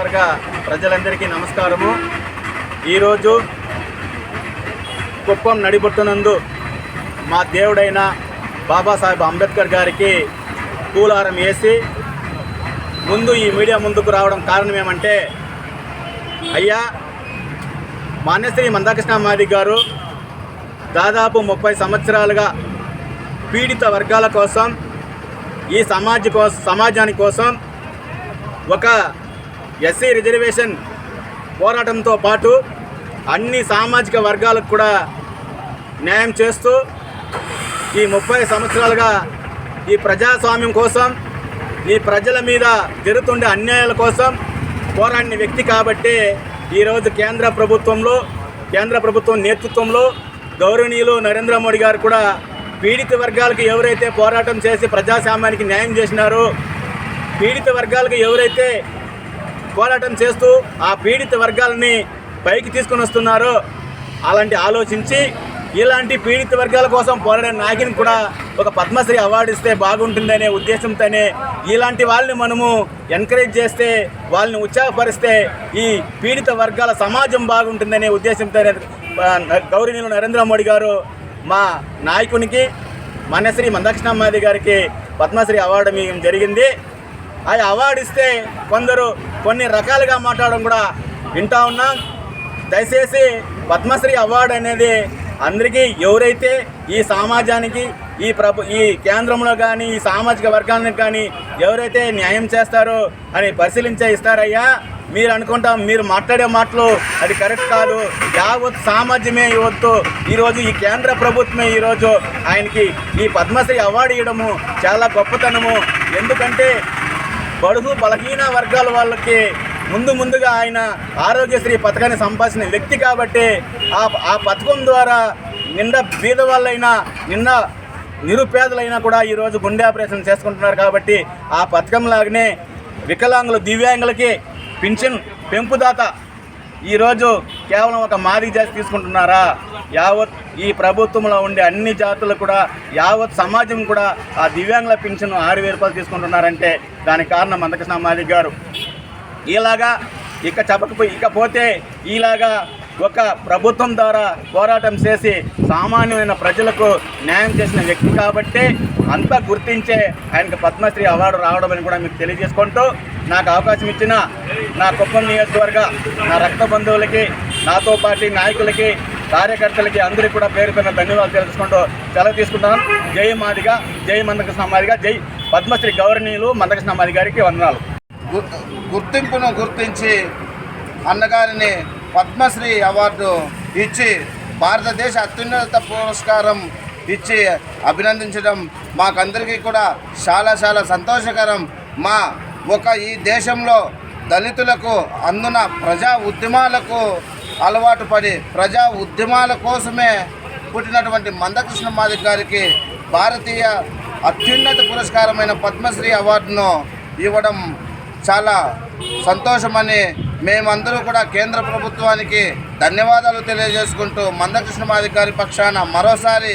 వర్గ ప్రజలందరికీ నమస్కారము. ఈరోజు కుప్పం నడిబొట్టునందు మా దేవుడైన బాబాసాహెబ్ అంబేద్కర్ గారికి పూలారం వేసి ముందు ఈ మీడియా ముందుకు రావడం కారణం ఏమంటే అయ్యా మాన్యశ్రీ మందాకృష్ణ మాది గారు దాదాపు ముప్పై సంవత్సరాలుగా పీడిత వర్గాల కోసం ఈ సమాజ కోసం సమాజాని కోసం ఒక ఎస్సీ రిజర్వేషన్ పోరాటంతో పాటు అన్ని సామాజిక వర్గాలకు కూడా న్యాయం చేస్తూ ఈ ముప్పై సంవత్సరాలుగా ఈ ప్రజాస్వామ్యం కోసం ఈ ప్రజల మీద జరుగుతుండే అన్యాయాల కోసం పోరాడిన వ్యక్తి కాబట్టి ఈరోజు కేంద్ర ప్రభుత్వంలో కేంద్ర ప్రభుత్వం నేతృత్వంలో గౌరవనీయులు నరేంద్ర మోడీ గారు కూడా పీడిత వర్గాలకు ఎవరైతే పోరాటం చేసి ప్రజాస్వామ్యానికి న్యాయం చేసినారో పీడిత వర్గాలకు ఎవరైతే పోరాటం చేస్తూ ఆ పీడిత వర్గాలని పైకి తీసుకొని వస్తున్నారు. అలాంటి ఆలోచించి ఇలాంటి పీడిత వర్గాల కోసం పోరాడే నాయకుని కూడా ఒక పద్మశ్రీ అవార్డు ఇస్తే బాగుంటుందనే ఉద్దేశంతోనే ఇలాంటి వాళ్ళని మనము ఎంకరేజ్ చేస్తే వాళ్ళని ఉత్సాహపరిస్తే ఈ పీడిత వర్గాల సమాజం బాగుంటుందనే ఉద్దేశంతోనే ఆ, నరేంద్ర మోడీ గారు మా నాయకునికి మనశ్రీ మందకృష్ణమ్మాది గారికి పద్మశ్రీ అవార్డు ఇవ్వడం జరిగింది. ఆ అవార్డు ఇస్తే కొందరు కొన్ని రకాలుగా మాట్లాడడం కూడా వింటా ఉన్నాం. దయచేసి పద్మశ్రీ అవార్డు అనేది అందరికీ ఎవరైతే ఈ సమాజానికి ఈ ప్రభు ఈ కేంద్రంలో కానీ ఈ సామాజిక వర్గానికి కానీ ఎవరైతే న్యాయం చేస్తారో అని పరిశీలించే ఇస్తారయ్యా. మీరు అనుకుంటాం మీరు మాట్లాడే మాటలు అది కరెక్ట్ కాదు. యావత్ సామాజ్యమే ఇవ్వద్దు ఈరోజు ఈ కేంద్ర ప్రభుత్వమే ఈరోజు ఆయనకి ఈ పద్మశ్రీ అవార్డు ఇవ్వడము చాలా గొప్పతనము. ఎందుకంటే బడుగు బలహీన వర్గాల వాళ్ళకి ముందు ముందుగా ఆయన ఆరోగ్యశ్రీ పథకాన్ని సంపాదించిన వ్యక్తి కాబట్టి ఆ ఆ పథకం ద్వారా నిండా బీద వాళ్ళైనా నిన్న నిరుపేదలైనా కూడా ఈరోజు గుండె ఆపరేషన్ చేసుకుంటున్నారు కాబట్టి ఆ పథకం లాగానే వికలాంగులు దివ్యాంగులకి పింఛన్ పెంపుదాత ఈరోజు కేవలం ఒక మాది జాతి తీసుకుంటున్నారా? యావత్ ఈ ప్రభుత్వంలో ఉండే అన్ని జాతులు కూడా యావత్ సమాజం కూడా ఆ దివ్యాంగుల పింఛను ఆరు వేల రూపాయలు తీసుకుంటున్నారంటే దానికి కారణం మందకృష్ణ మాదిక్ గారు. ఇలాగా ఇక చెప్పకపోయి ఇకపోతే ఇలాగా ఒక ప్రభుత్వం ద్వారా పోరాటం చేసి సామాన్యమైన ప్రజలకు న్యాయం చేసిన వ్యక్తి కాబట్టే అంతా గుర్తించే ఆయనకు పద్మశ్రీ అవార్డు రావడం అని కూడా మీకు తెలియజేసుకుంటూ నాకు అవకాశం ఇచ్చిన నా కుప్పం నియోజకవర్గ నా రక్త బంధువులకి నాతో పాటి నాయకులకి కార్యకర్తలకి అందరికీ కూడా పేరు పైన ధన్యవాదాలు తెలుసుకుంటూ సెలవు తీసుకుంటాను జై మాదిగా జై మందకృష్ణ మాదిగా జై పద్మశ్రీ గౌరవనీయులు మందకృష్ణ మాది గారికి వందనాలు. గుర్తింపును గుర్తించి అన్నగారిని పద్మశ్రీ అవార్డు ఇచ్చి భారతదేశ అత్యున్నత పురస్కారం ఇచ్చి అభినందించడం మాకందరికీ కూడా చాలా చాలా సంతోషకరం. మా ఒక ఈ దేశంలో దళితులకు అందున ప్రజా ఉద్యమాలకు అలవాటు పడి ప్రజా ఉద్యమాల కోసమే పుట్టినటువంటి మందకృష్ణ మాదిక్ గారికి భారతీయ అత్యున్నత పురస్కారమైన పద్మశ్రీ అవార్డును ఇవ్వడం చాలా సంతోషమని మేమందరూ కూడా కేంద్ర ప్రభుత్వానికి ధన్యవాదాలు తెలియజేసుకుంటూ మందకృష్ణ మాదిక్ గారి పక్షాన మరోసారి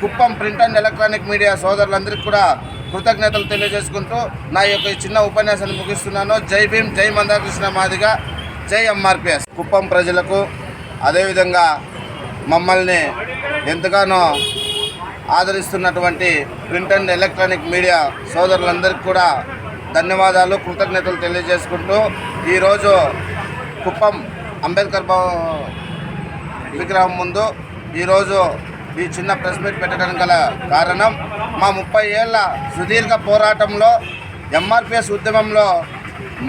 Kuppam print and electronic media సోదరులందరికీ కూడా కృతజ్ఞతలు తెలియజేసుకుంటూ నా యొక్క చిన్న ఉపన్యాసాన్ని ముగిస్తున్నాను. జై భీమ్ జై మందాకృష్ణ మాదిగా జై ఎంఆర్పిఎస్. కుప్పం ప్రజలకు అదేవిధంగా మమ్మల్ని ఎంతగానో ఆదరిస్తున్నటువంటి ప్రింట్ అండ్ ఎలక్ట్రానిక్ మీడియా సోదరులందరికీ కూడా ధన్యవాదాలు కృతజ్ఞతలు తెలియజేసుకుంటూ ఈరోజు కుప్పం అంబేద్కర్ భవ- విగ్రహం ముందు ఈరోజు ఈ చిన్న ప్రెస్ మీట్ పెట్టడానికి గల కారణం మా ముప్పై ఏళ్ళ సుదీర్ఘ పోరాటంలో ఎంఆర్పిఎస్ ఉద్యమంలో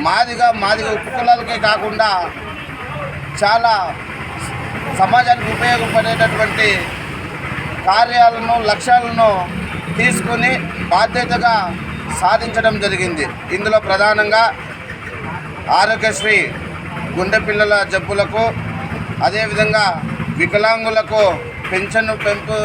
మాదిగా మాదిగా ఉపకులాలకే కాకుండా చాలా సమాజానికి ఉపయోగపడేటటువంటి కార్యాలను లక్ష్యాలను తీసుకుని బాధ్యతగా సాధించడం జరిగింది. ఇందులో ప్రధానంగా ఆరోగ్యశ్రీ గుండె పిల్లల జబ్బులకు అదేవిధంగా వికలాంగులకు పెన్షన్ పెంపు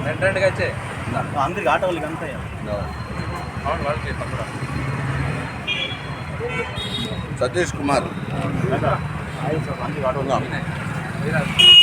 రెండు రెండుగా వచ్చే అందరికి ఆటో వాళ్ళకి అంతా అవును వాళ్ళు చేస్తాం కూడా సతీష్ కుమార్ అన్నకు